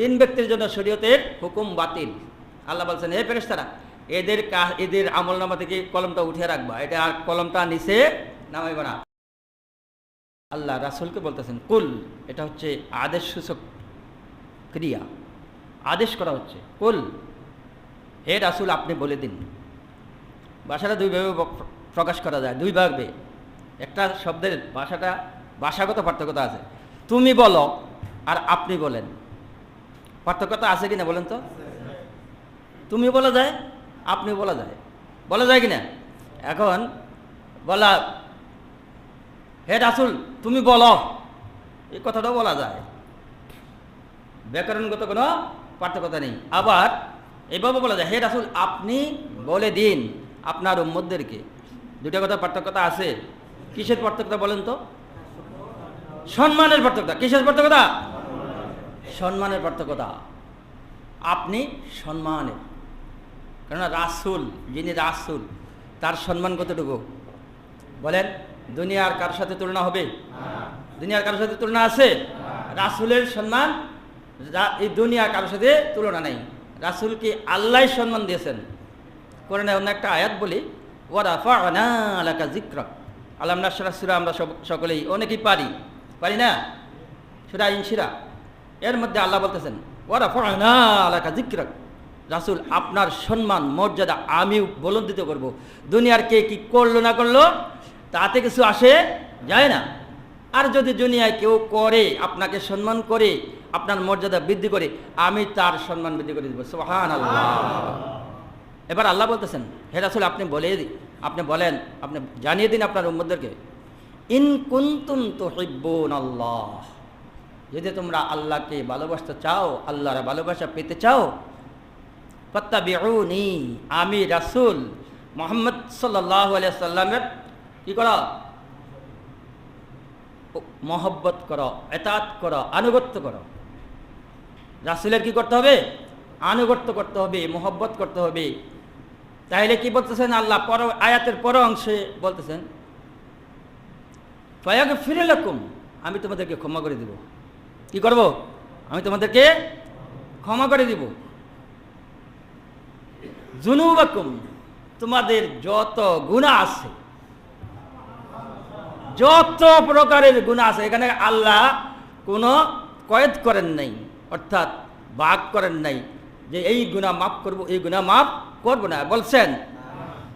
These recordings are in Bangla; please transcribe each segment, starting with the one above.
তিন ব্যক্তির জন্য শরীয়তের হুকুম বাতিল। আল্লাহ বলছেন, হে ফেরেশতারা, এদের এদের আমল নামা থেকে কলমটা উঠে রাখবা। এটা আর কলমটা নিচে নামাইবা না। আল্লাহ রাসুলকে বলতেছেন, কুল, এটা হচ্ছে আদেশ সূচক ক্রিয়া। আদেশ করা হচ্ছে, কুল, হে রাসুল, আপনি বলে দিন। ভাষাটা দুইভাবে প্রকাশ করা যায় দুই ভাবে একটা শব্দের ভাষাটা ভাষাগত পার্থক্যতা আছে। তুমি বলো আর আপনি বলেন। পার্থক্যতা আছে কিনা বলেন তো? তুমি বলা যায়, আপনি বলা যায়। বলা যায় কিনা? এখন বলা, হে রাসুল, তুমি বলো। এই কথাটাও বলা যায়। ব্যাকরণগত কোনো পার্থক্যতা নেই। আবার এভাবে বলা যায়, হে রাসুল, আপনি বলে দিন আপনার উম্মদদেরকে দুটা কথা পার্থক্যতা আছে। কিসের পার্থক্যতা বলেন তো? সম্মানের পার্থক্যতা। কিসের পার্থক্যতা? সম্মানের পার্থক্যতা আপনি সম্মানের। কেননা রাসুল, যিনি রাসুল, তার সম্মান কতটুকু? বলেন, দুনিয়ার কার সাথে তুলনা হবে? দুনিয়ার কারোর সাথে তুলনা আছে? রাসুলের সম্মান এই দুনিয়া কারোর সাথে তুলনা নেই। রাসুলকে আল্লাহ সম্মান দিয়েছেন। কোরআনে অন্য একটা আয়াত বলি ওরা ফানা সুরা আমরা সকলেই অনেকেই পারি। পারি না? সুরা ইনসিরা এর মধ্যে আল্লাহ বলতেছেন ওরা ফানা আলাকা জিক্রক রাসুল, আপনার সম্মান, মর্যাদা আমি বলন্দিত করব। দুনিয়ার কে কি করল না করল, তাতে কিছু আসে যায় না। আর যদি দুনিয়ায় কেউ করে, আপনাকে সম্মান করে, আপনার মর্যাদা বৃদ্ধি করে, আমি তার সম্মান বৃদ্ধি করে দেবো। সোহান আল্লাহ এবার আল্লাহ বলতেছেন, হে রাসুল, আপনি বলে দি- আপনি বলেন, আপনি জানিয়ে দিন আপনার উম্মদদেরকে ইন কুন্তুম তো আল্লাহ যদি তোমরা আল্লাহকে ভালোবাসতে চাও, আল্লাহর ভালোবাসা পেতে চাও পত্তা বেউনি আমি রাসুল মোহাম্মদ সাল্লামের কি করা? মহব্বত করো, এতাত করো, আনুগত্য করো। রাসুলের কি করতে হবে? আনুগত্য করতে হবে, মহব্বত করতে হবে। তাইলে কি বলতেছেন আল্লাহ? পর আয়াতের পর অংশে বলতেছেন ফয়াকে ফিরে লকুম, আমি তোমাদেরকে ক্ষমা করে দিব। কি করব? আমি তোমাদেরকে ক্ষমা করে দিব। জুনুবাকুম, তোমাদের যত গুণা আছে, যত প্রকারের গুণা আছে, এখানে আল্লাহ কোনো কয়েদ করেন নাই, অর্থাৎ বাক করেন নাই যে এই গুণা মাফ করব, এই গুণা মাফ করব না। বলছেন,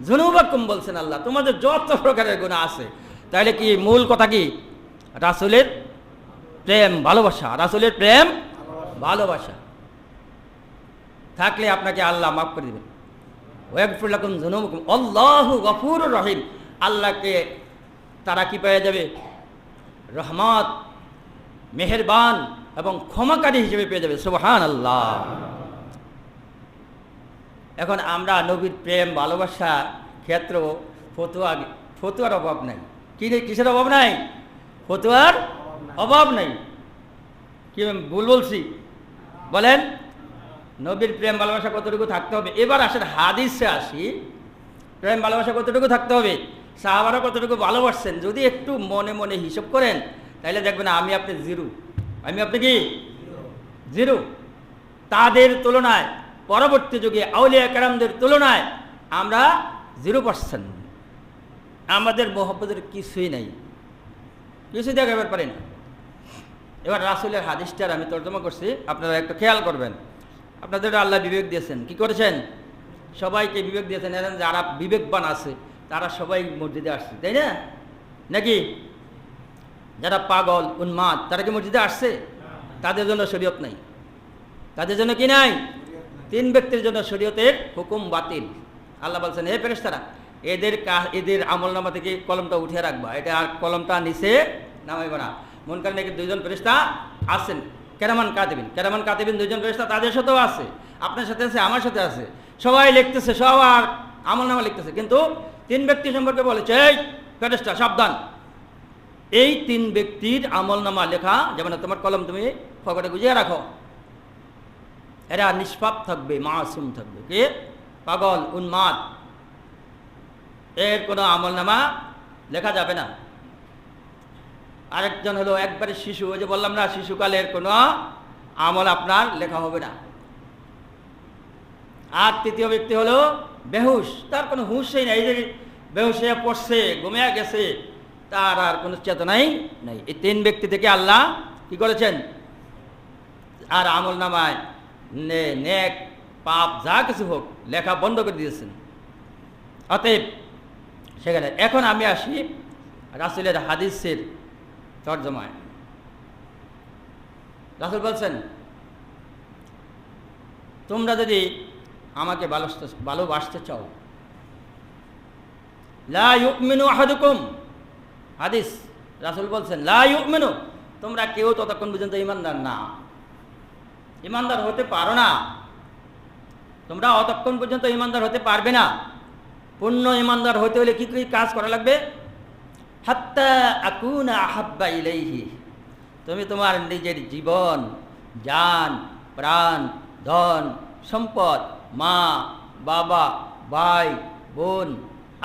জুনুবাকুম বলছেন আল্লাহ, তোমাদের যত প্রকারের গুণা আছে, তাহলে কি মূল কথা কি? রাসুলের প্রেম, ভালোবাসা। রাসুলের প্রেম, ভালোবাসা। থাকলে আপনাকে আল্লাহ মাফ করে দেবেন। আল্লাহু রহিম। আল্লাহকে তারা কি পেয়ে যাবে? রহমত, মেহেরবান এবং ক্ষমাকারী হিসেবে পেয়ে যাবে। সুবহান আল্লাহ এখন আমরা নবীর প্রেম, ভালোবাসা ক্ষেত্র, ফতুয়া, ফতুয়ার অভাব নাই। কি কিসের অভাব নাই? ফতুয়ার অভাব নাই। কি ভুল বলছি? বলেন। নবীর প্রেম, ভালোবাসা কতটুকু থাকতে হবে? এবার আসেন হাদিসে আসি। প্রেম, ভালোবাসা কতটুকু থাকতে হবে? সাহাবারা কতটুকু ভালোবাসছেন? যদি একটু মনে মনে হিসাব করেন, তাহলে দেখবেন আমি আপনি জিরো। আমি আপনি কি? জিরো। তাদের তুলনায়, পরবর্তী যুগে আউলিয়া কারামদের তুলনায় আমরা জিরো পার্সেন্ট আমাদের মোহব্বতের কিছুই নাই। কিছুই দেখাবার পারি না। এবার রাসুলের হাদিসটার আমি তর্জমা করছি, আপনারা একটু খেয়াল করবেন। আপনাদের আল্লাহ বিবেক দিয়েছেন। কি করেছেন? সবাইকে বিবেক দিয়েছেন। এরকম যারা বিবেকবান আছে, তারা সবাই মসজিদে আসছে, তাই না? নাকি? যারা পাগল, উন্মাদ, তারা কি মসজিদে আসছে? তাদের জন্য শরীয়ত নাই। তাদের জন্য কি নাই? তিন ব্যক্তির জন্য শরীয়তের হুকুম বাতিল। আল্লাহ বলছেন, হে ফেরেশতারা, এদের এদের আমল নামা থেকে কলমটা উঠে রাখবা। এটা আর কলমটা নিচে নামাইবা না। মন কারণে নাকি দুইজন ফেরেশতা আছেন কেরামান কাতিবিন কেরামান কাতিবিন দুইজন ফেরেশতা তাদের সাথেও আছে, আপনার সাথে আছে, আমার সাথে আছে। সবাই লিখতেছে, সবার আমল নামা লিখতেছে। কিন্তু তিন ব্যক্তি সম্পর্কে বলেছে, এই ফেরেশতা, সাবধান। এই তিন ব্যক্তির আমল নামা লেখা, যেমন তোমার কলম তুমি ফকটে গুজিয়ে রাখো। এরা নিষ্পাপ থাকবে, মাসুম থাকবে। কে? পাগল, উন্মাদ। এর কোনো আমল নামা লেখা যাবে না। আরেকজন হলো, একবারে শিশু, ওই যে বললাম না, শিশুকালের কোনো আমল আপনার লেখা হবে না। আর তৃতীয় ব্যক্তি হলো, বেহুশ, তার কোনো হুঁশই নাই যে বেহুশ হয়ে পড়ছে, ঘুমিয়ে গেছে, তার আর কোনো চেতনাই নাই। এই তিন ব্যক্তি থেকে আল্লাহ কি করেছেন? আর আমল নামায় নেক, পাপ, যা কিছু হোক, লেখা বন্ধ করে দিয়েছেন। অতএব, সেখানে এখন আমি আসি রাসুলের হাদিসের তর্জমায়। রাসুল বলছেন, তোমরা যদি আমাকে ভালোবাসতে ভালোবাসতে চাও, লা আহাদুকুম। হাদিস, রাসুল বলছেন, লা তোমরা কেউ ততক্ষণ পর্যন্ত ইমানদার না। ইমানদার হতে পারো না। তোমরা অতক্ষণ পর্যন্ত ইমানদার হতে পারবে না। পূর্ণ ইমানদার হতে হলে কি কি কাজ করা লাগবে? হাত্তা আকুনা আহাব্বা ইলাইহি। তুমি তোমার নিজের জীবন, জান, প্রাণ, ধন, সম্পদ, মা, বাবা, ভাই, বোন,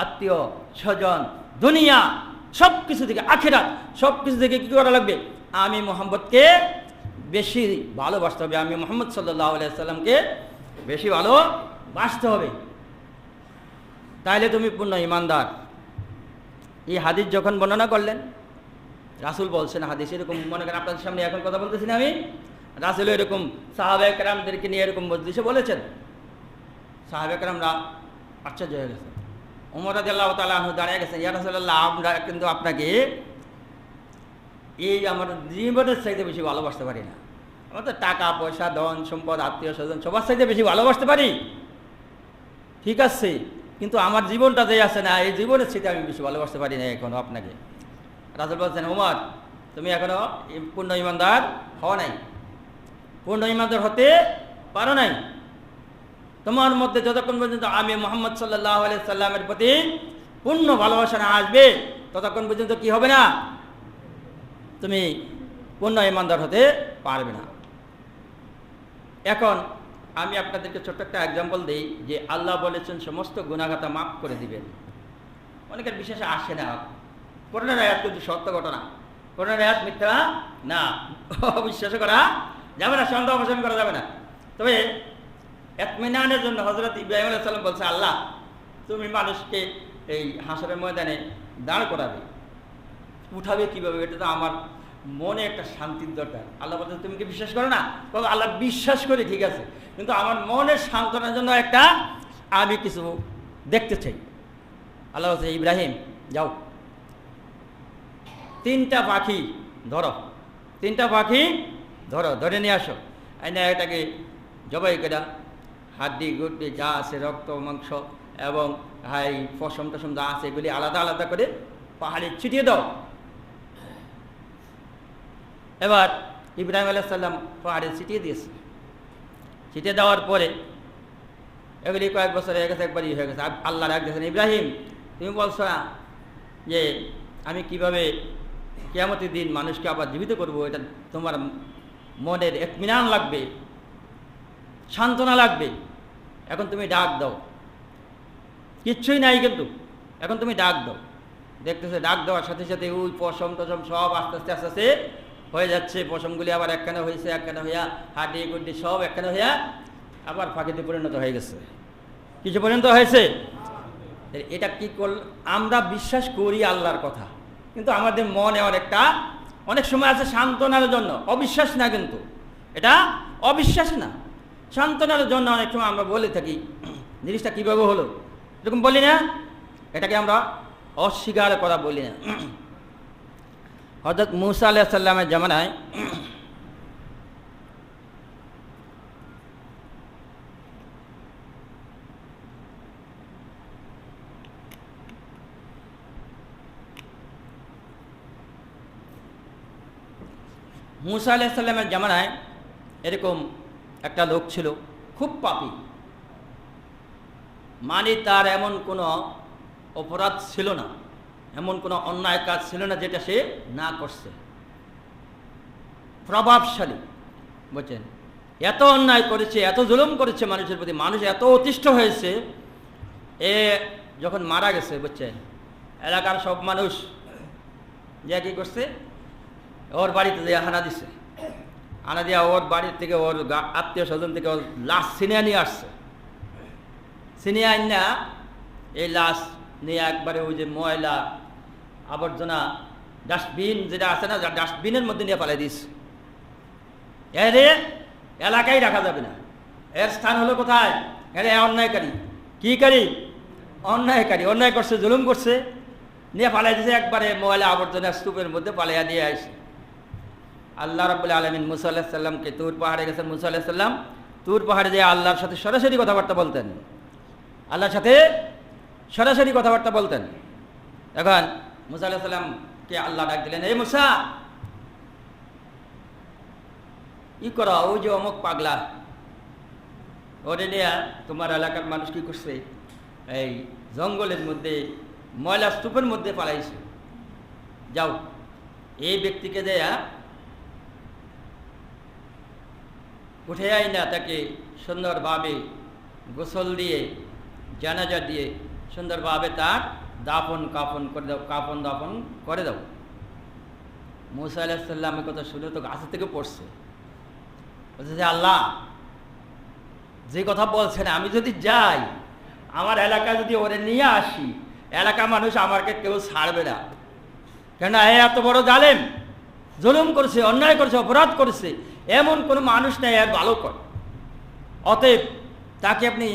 আত্মীয়, স্বজন, দুনিয়া সব কিছু থেকে আখেরাত সব কিছু থেকে কী করা লাগবে? আমি মোহাম্মদকে বেশি ভালোবাসতে হবে, আমি মোহাম্মদ সাল্লাহ সাল্লামকে বেশি ভালোবাসতে হবে। তাহলে তুমি পূর্ণ ইমানদার। এই হাদিস যখন বর্ণনা করলেন, রাসুল বলছেন হাদিস এরকম, মনে করেন আপনাদের সামনে এখন কথা বলতেছি না আমি, রাসুল এরকম সাহাবেক রামদেরকে নিয়ে এরকম মজলিসে বলেছেন। সাহাবেক রামরা আশ্চর্য হয়ে গেছে। উমর আল্লাহ তালা দাঁড়িয়ে গেছেন, ইয়া রাসুল্লাহ আমরা কিন্তু আপনাকে এই আমার জীবনের চাইতে বেশি ভালোবাসতে পারি না। আমরা তো টাকা, পয়সা, ধন, সম্পদ, আত্মীয় স্বজন সবার চাইতে বেশি ভালোবাসতে পারি। ঠিক আছে কিন্তু আমার জীবনটা যে আছে না, এই জীবনের সাথে আমি বেশি ভালোবাসতে পারি না এখনও আপনাকে। রাজুল বলছেন, উমর, তুমি এখনও পূর্ণ ইমানদার হওয়া নাই। পূর্ণ ইমানদার হতে পারো নাই। তোমার মধ্যে যতক্ষণ পর্যন্ত আমি মোহাম্মদ সাল্লাহ সাল্লামের প্রতি পূর্ণ ভালোবাসা না আসবে, ততক্ষণ পর্যন্ত কি হবে না? তুমি পূর্ণ ইমানদার হতে পারবে না। এখন আমি আপনাদেরকে ছোট্ট একটা এক্সাম্পল দিই যে আল্লাহ বলেছেন, সমস্ত গুণাগাতা মাফ করে দিবেন। অনেকের বিশেষে আসে না। করোনার আয়াত কিন্তু সত্য ঘটনা। করোনার আয়াত মিথ্যা না। অবিশ্বাস করা যাবে না, সন্দেহ অবসান করা যাবে না। তবে এতমিনানের জন্য হজরত ইব্রাহিম আলাইসাল্লাম বলছে, আল্লাহ, তুমি মানুষকে এই হাসরের ময়দানে দাঁড় করাবে। উঠাবে কীভাবে? এটা তো আমার মনে একটা শান্তির দরকার। আল্লাহ বলতে তুমি কি বিশ্বাস করো না? তবে আল্লাহ বিশ্বাস করি, ঠিক আছে। কিন্তু আমার মনের সান্ত্বনার জন্য একটা আমি কিছু দেখতে চাই। আল্লাহ বলছে ইব্রাহিম, যাও। তিনটা পাখি ধরো। তিনটা পাখি ধরো, ধরে নিয়ে আসো। আইনা এটাকে জবাই কেটা হাড্ডি, গুড্ডি যা আছে, রক্ত, মাংস এবং হাই পশম টসম যা আছে, এগুলি আলাদা আলাদা করে পাহাড়ে ছিটিয়ে দাও। এবার ইব্রাহিম আলাইসাল্লাম পাহাড়ে ছিটিয়ে দিয়েছে। ছিটিয়ে দেওয়ার পরে এগুলি কয়েক বছর হয়ে গেছে, একবারই হয়ে গেছে। আল্লাহ রাখ দিয়েছেন, ইব্রাহিম, তুমি বলছো না যে আমি কীভাবে কেয়ামতের দিন মানুষকে আবার জীবিত করব? এটা তোমার মনের একমিনান লাগবে, সান্ত্বনা লাগবে। এখন তুমি ডাক দাও। কিচ্ছুই নাই কিন্তু, এখন তুমি ডাক দাও। দেখতেছে, ডাক দেওয়ার সাথে সাথে ওই পশম টসম সব আস্তে আস্তে আস্তে আস্তে হয়ে যাচ্ছে, পশমগুলি আবার একখানে হয়েছে একখানে হইয়া হাড্ডি, গুড্ডি সব একখানে হইয়া আবার ফাঁকিতে পরিণত হয়ে গেছে। কিছু পরিণত হয়েছে? এটা কি করল আমরা বিশ্বাস করি আল্লাহর কথা, কিন্তু আমাদের মনে অনেকটা, অনেক সময় আছে সান্ত্বনার জন্য, অবিশ্বাস না কিন্তু। এটা অবিশ্বাস না। সান্ত্বনার জন্য অনেক সময় আমরা বলে থাকি, জিনিসটা কীভাবে হলো? এরকম বলি না? এটাকে আমরা অস্বীকার করা বলি না। হজরত মুসা আলাহ সাল্লামের জামানায় মুসা আলাহ সাল্লামের জামানায় এরকম একটা লোক ছিল, খুব পাপি। মানে তার এমন কোনো অপরাধ ছিল না। এমন কোনো অন্যায় কাজ ছিল না যেটা সে না করছে। প্রভাবশালী, বুঝছেন? এত অন্যায় করেছে, এত জুলুম করেছে মানুষের প্রতি, মানুষ এত অতিষ্ঠ হয়েছে, এ যখন মারা গেছে, বুঝছেন? এলাকার সব মানুষ যে কী করছে? ওর বাড়িতে যে হানা দিছে। আনা দিয়া ওর বাড়ির থেকে ওর আত্মীয় স্বজন থেকে ওর লাশ ছিনিয়ে নিয়ে আসছে। ছিনিয়ে আন না এই লাশ নিয়ে একবারে ওই যে ময়লা আবর্জনা, ডাস্টবিন যেটা আছে না ডাস্টবিনের মধ্যে নিয়ে পালাই দিস। এর এলাকায় রাখা যাবে না। এর স্থান হলো কোথায়? এর অন্যায়কারী। কি কারি? অন্যায়কারী, অন্যায় করছে, জুলুম করছে। নিয়ে পালাই দিছে একবারে ময়লা আবর্জনা স্তূপের মধ্যে পালাইয়া দিয়ে আসে আল্লাহ রাবুল আলমিন মুসা আল্লাহ সাল্লামকে তুর পাহাড়ে গেছেন মুসা আল্লাহ সাল্লাম তুর পাহাড়ে যেয়ে আল্লাহর সাথে সরাসরি কথাবার্তা বলতেন। আল্লাহর সাথে সরাসরি কথাবার্তা বলতেন। এখন মুসা আল্লাহ সাল্লামকে আল্লাহ ডাক দিলেন এই মুসা! ই করো ওই যে অমুক পাগলা। ওরে নিয়ে তোমার এলাকার মানুষ কি করছে? এই জঙ্গলের মধ্যে, ময়লা স্তূপের মধ্যে পালাইছে। যাও, এই ব্যক্তিকে দেয়া উঠে আই না, তাকে সুন্দরভাবে গোসল দিয়ে, জানাজা দিয়ে সুন্দরভাবে তার দাপন কাপন করে দাও কাপন দাপন করে দাও। মুসা আলাহিসাল্লামের কথা শুনে তো গাছের থেকে পড়ছে। বলছে যে আল্লাহ, যে কথা বলছেন, আমি যদি যাই, আমার এলাকা যদি ওরে নিয়ে আসি এলাকা মানুষ আমাকে কেউ ছাড়বে না। কেন এ এত বড় জালেম, জুলুম করছে, অন্যায় করছে, অপরাধ করেছে, এমন কোনো মানুষ নেই আর ভালো কর। অতএব তাকে আপনি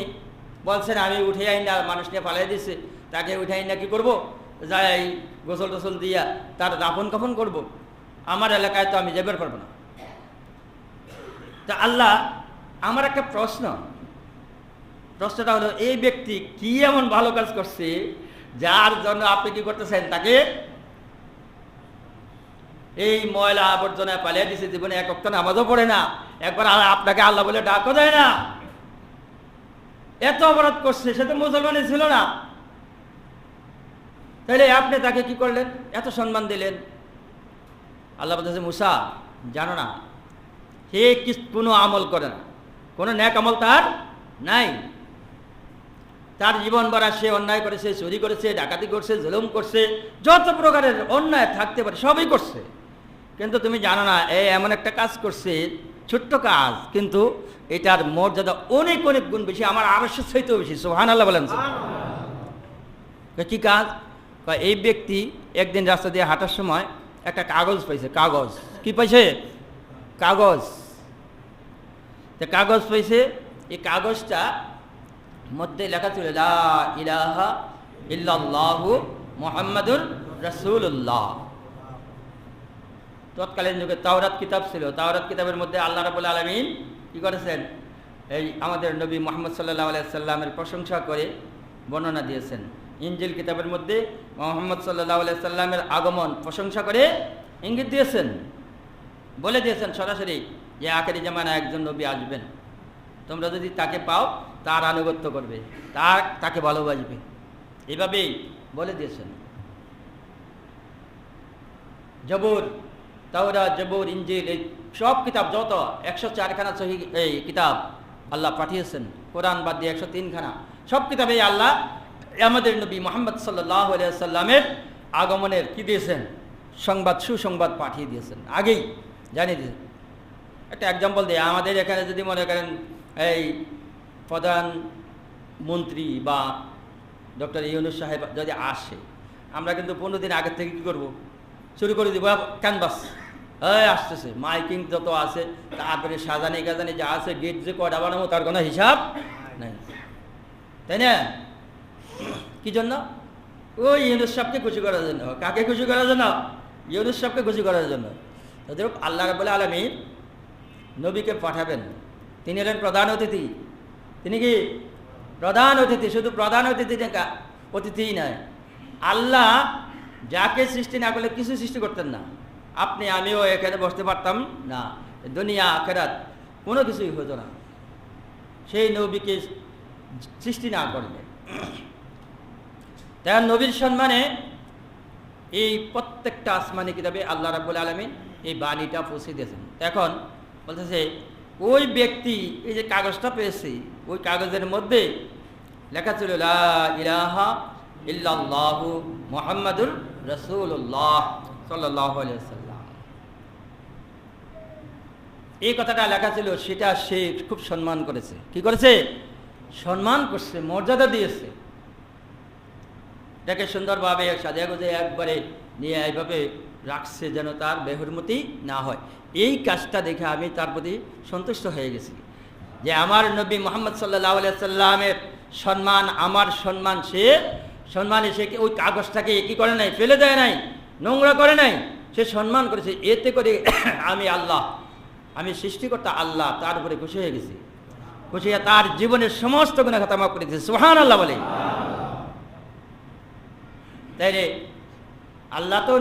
বলছেন, আমি উঠে আই না মানুষ নিয়ে পালাই দিছে তাকে উঠাই না কি করব? যাই, গোসল টোসল দিয়া তার দাফন কাফন করব। আমার এলাকায় তো আমি যাবার পারব না। তা আল্লাহ, আমার একটা প্রশ্ন। প্রশ্নটা হলো, এই ব্যক্তি কি এমন ভালো কাজ করছে, যার জন্য আপনি কি করতেছেন তাকে? এই ময়লা আবর্জনা পালিয়ে দিছে, জীবনে এক অক্ট নামাজও পড়ে না। একবার আপনাকে আল্লাহ বলে ডাকও দেয় না। এত অপরাধ করছে, সে তো মুসলমানই ছিল না। তাহলে আপনি তাকে কি করলেন? এত সম্মান দিলেন। আল্লাহ বলতেছে মুসা জানো না সে কি কোনো আমল করে না। কোনো ন্যাক আমল তার নাই। তার জীবন ভরা সে অন্যায় করেছে চুরি করেছে ডাকাতি করছে জুলুম করছে যত প্রকারের অন্যায় থাকতে পারে সবই করছে। কিন্তু তুমি জানো না এ এমন একটা কাজ করছে ছোট্ট কাজ কিন্তু এটার মর্যাদা অনেক অনেক গুণ বেশি আমার আড়াইশো চাইতেও বেশি সোহান আল্লাহ বলেন কি কাজ? কয় এই ব্যক্তি একদিন রাস্তা দিয়ে হাঁটার সময় একটা কাগজ পাইছে, কাগজ। কি পাইছে? কাগজ। কাগজ পাইছে, এই কাগজটা মধ্যে লেখা ছিল ইলাহা মুহাম্মাদুর রাসূলুল্লাহ। তৎকালীন যুগে তাওরাত কিতাব ছিল। তাওরাত কিতাবের মধ্যে আল্লাহ রাবুল আলমিন কী করেছেন? এই আমাদের নবী মোহাম্মদ সাল্লাহ আলাইসাল্লামের প্রশংসা করে বর্ণনা দিয়েছেন। ইঞ্জিল কিতাবের মধ্যে মোহাম্মদ সাল্লাহ আলাইসাল্লামের আগমন প্রশংসা করে ইঙ্গিত দিয়েছেন। বলে দিয়েছেন সরাসরি যে আখেরি জামানা একজন নবী আসবেন। তোমরা যদি তাকে পাও, তার আনুগত্য করবে, তার, তাকে ভালোবাসবে। এভাবেই বলে দিয়েছেন। জবুর তাওরা জবুর ইঞ্জিল এই সব কিতাব যত, একশো চারখানা সহি এই কিতাব আল্লাহ পাঠিয়েছেন। কোরআন বাদ দিয়ে একশো তিনখানা। সব কিতাবে আল্লাহ আমাদের নবী মোহাম্মদ সাল্লাহ সাল্লামের আগমনের কি দিয়েছেন? সংবাদ, সুসংবাদ পাঠিয়ে দিয়েছেন। আগেই জানিয়ে দিয়েছেন। একটা এক্সাম্পল দিই আমাদের এখানে যদি মনে করেন এই প্রধান মন্ত্রী বা ডক্টর ইউনুস সাহেব যদি আসে, আমরা কিন্তু পনেরো দিন আগের থেকে কী করব? শুরু করে দিব ক্যানভাস এই আসতেছে, মাইকিং যত আছে, তারপরে সাজানি গাজানি যা আছে, গেট যে কয়টা বানাবো, তার কোনো হিসাব নাই। তাই না? কি জন্য? ওই ইউনুস সাহেবকে খুশি করার জন্য। কাকে খুশি করার জন্য? ইউনুস সাহেবকে খুশি করার জন্য। তাদের আল্লাহ রাবুল আলমী নবীকে পাঠাবেন। তিনি হলেন প্রধান অতিথি। তিনি কি? প্রধান অতিথি। শুধু প্রধান অতিথি অতিথিই নয় আল্লাহ যাকে সৃষ্টি না করলে কিছু সৃষ্টি করতেন না। আপনি, আমিও এখানে বসতে পারতাম না। দুনিয়া, আখেরাত কোনো কিছুই হতো না। সেই নবীকে সৃষ্টি না করলে। তার নবীর সম্মানে এই প্রত্যেকটা আসমানি কিতাবে আল্লাহ রাবুল আলমিন এই বাণীটা পৌঁছে দিয়েছেন। এখন বলতেছে, ওই ব্যক্তি এই যে কাগজটা পেয়েছে, ওই কাগজের মধ্যে লেখা ছিল ইলাহা ইল্লাল্লাহু মুহাম্মাদুর আলাইহি সাল্লাম এই কথাটা লেখা ছিল, সেটা সে খুব সম্মান করেছে। কি করেছে? সম্মান করছে, মর্যাদা দিয়েছে। এটাকে সুন্দরভাবে সাজিয়া গুজে একবারে নিয়ে এইভাবে রাখছে যেন তার বেহরমতি না হয়। এই কাজটা দেখে আমি তার প্রতি সন্তুষ্ট হয়ে গেছি। যে আমার নবী মোহাম্মদ সাল্লাহ সাল্লামের সম্মান, আমার সম্মান সে, সম্মানে সে ওই কাগজটাকে কি করে নাই, ফেলে দেয় নাই, নোংরা করে নাই, সে সম্মান করেছে। এতে করে আমি আল্লাহ, আমি সৃষ্টিকর্তা আল্লাহ তার উপরে খুশি হয়ে গেছি। খুশি তার জীবনের সমস্ত গুণা খাতা মাফ করে দিয়েছে। সুহান আল্লাহ বলে। তাই রে আল্লাহ তো